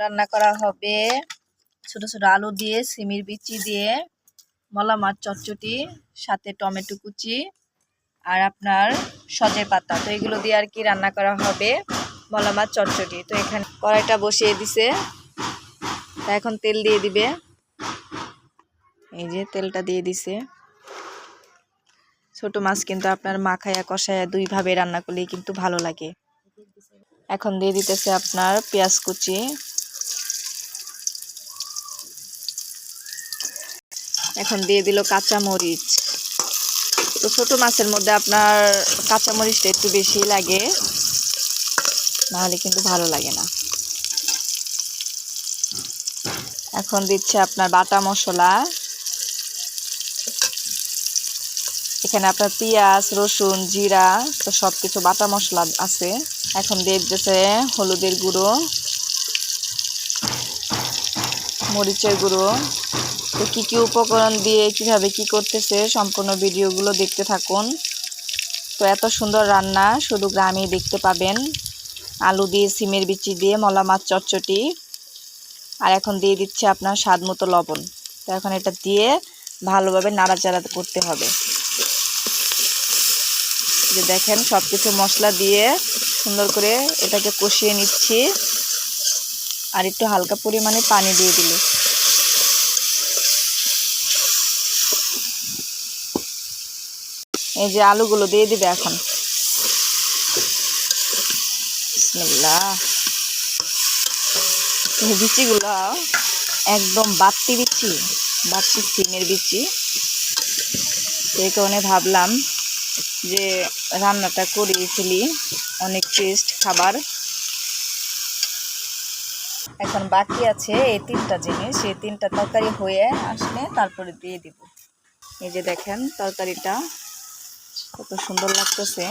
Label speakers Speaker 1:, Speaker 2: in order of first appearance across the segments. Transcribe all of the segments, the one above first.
Speaker 1: রান্না করা হবে। ছোট ছোট আলু দিয়ে, সিমির বিচি দিয়ে, মলা মাছ চটচটি সাথে টমেটো কুচি আর আপনার সজে পাতা। তো এগুলো দিয়ে আর কি রান্না করা হবে, মলা মাছ চটচটি তো এখানে কড়াইটা বসিয়ে দিছে। তা এখন তেল দিয়ে দিবে। এই যে তেলটা দিয়ে দিছে। ছোট মাছ কিন্তু আপনার মাখায়া, কষায়া দুইভাবে রান্না করলেই কিন্তু ভালো লাগে। এখন দিয়ে দিতেছে আপনার পেঁয়াজ কুচি। এখন দিয়ে দিল কাঁচা মরিচ তো ছোট মাছের মধ্যে আপনার কাঁচা মরিচটা একটু বেশি লাগে, নাহলে কিন্তু ভালো লাগে না। এখন দিচ্ছে আপনার বাটা মশলা। এখানে আপনার পেঁয়াজ, রসুন, জিরা, তো সব কিছু বাটা মশলা আছে। এখন দিয়ে দিতেছে হলুদের গুঁড়ো, মরিচের গুঁড়ো। তো কী কী উপকরণ দিয়ে কীভাবে কি করতেছে সম্পূর্ণ ভিডিওগুলো দেখতে থাকুন। তো এত সুন্দর রান্না, শুধু গ্রামেই দেখতে পাবেন। আলু দিয়ে, সিমের বিচি দিয়ে, মলা মাছ চটচটি আর এখন দিয়ে দিচ্ছে আপনার স্বাদ মতো লবণ। তো এখন এটা দিয়ে ভালোভাবে নাড়াচাড়া করতে হবে। যে দেখেন সব কিছু মশলা দিয়ে সুন্দর করে এটাকে কষিয়ে নিচ্ছি। আর একটু হালকা পরিমাণে পানি দিয়ে দিল। এই যে আলুগুলো দিয়ে দিবে এখন। এই বিচিগুলো একদম বাড়তি বিচি, বাড়তি সিমের বিচি। সেই কারণে ভাবলাম যে রান্নাটা করিয়ে ফেলি, অনেক টেস্ট খাবার। এখন বাকি আছে এই তিনটা জিনিস, এই তিনটা তরকারি হয়ে আসলে তারপরে দিয়ে দিব। এই যে দেখেন তরকারিটা। কত সুন্দর লাগতেছে।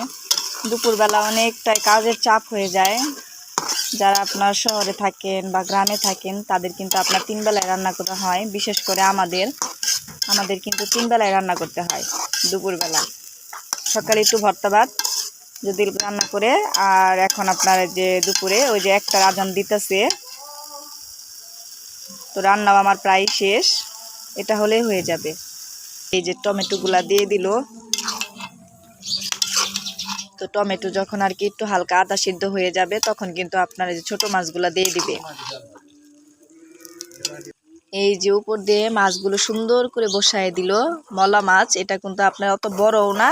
Speaker 1: দুপুরবেলা অনেকটাই কাজের চাপ হয়ে যায়। যারা আপনার শহরে থাকেন বা গ্রামে থাকেন, তাদের কিন্তু আপনার তিন বেলায় রান্না করা হয়। বিশেষ করে আমাদের। আমাদের কিন্তু তিন বেলায় রান্না করতে হয় দুপুরবেলা। সকালে একটু ভর্তা ভাত, যদি রান্না করে। আর এখন আপনার যে দুপুরে ওই যে একটা রাজন দিতেছে। তো রান্নাও আমার প্রায় শেষ। এটা হলেই হয়ে যাবে। এই যে টমেটোগুলা দিয়ে দিল। তো টমেটো যখন আর কি একটু হালকা আদা সিদ্ধ হয়ে যাবে, তখন কিন্তু আপনার এই ছোটো মাছগুলা দিয়ে দিবে। এই যে উপর দিয়ে মাছগুলো সুন্দর করে বসায় দিল মলা মাছ, এটা কিন্তু আপনার অত বড়ও না,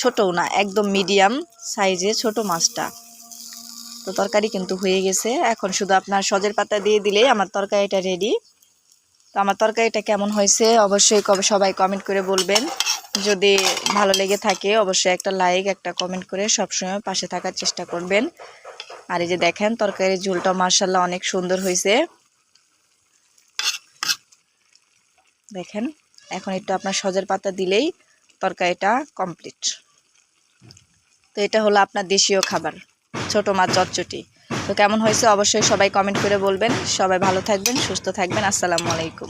Speaker 1: ছোটও না, একদম মিডিয়াম সাইজে ছোট মাছটা। তো তরকারি কিন্তু হয়ে গেছে, এখন শুধু আপনার সজের পাতা দিয়ে দিলেই আমার তরকারিটা রেডি তো আমার তরকারিটা কেমন হয়েছে অবশ্যই কবে সবাই কমেন্ট করে বলবেন। যদি ভালো লেগে থাকে, অবশ্যই একটা লাইক একটা কমেন্ট করে সবসময় পাশে থাকার চেষ্টা করবেন। আর এই যে দেখেন, তরকারির ঝোলটা মার্শাল্লাহ অনেক সুন্দর হয়েছে। দেখেন, এখন একটু আপনার সজের পাতা দিলেই তরকারিটা কমপ্লিট তো এটা হলো আপনার দেশীয় খাবার, ছোট মাছ, চটচটি। তো কেমন হয়েছে অবশ্যই সবাই কমেন্ট করে বলবেন। সবাই ভালো থাকবেন, সুস্থ থাকবেন। আসসালামু আলাইকুম।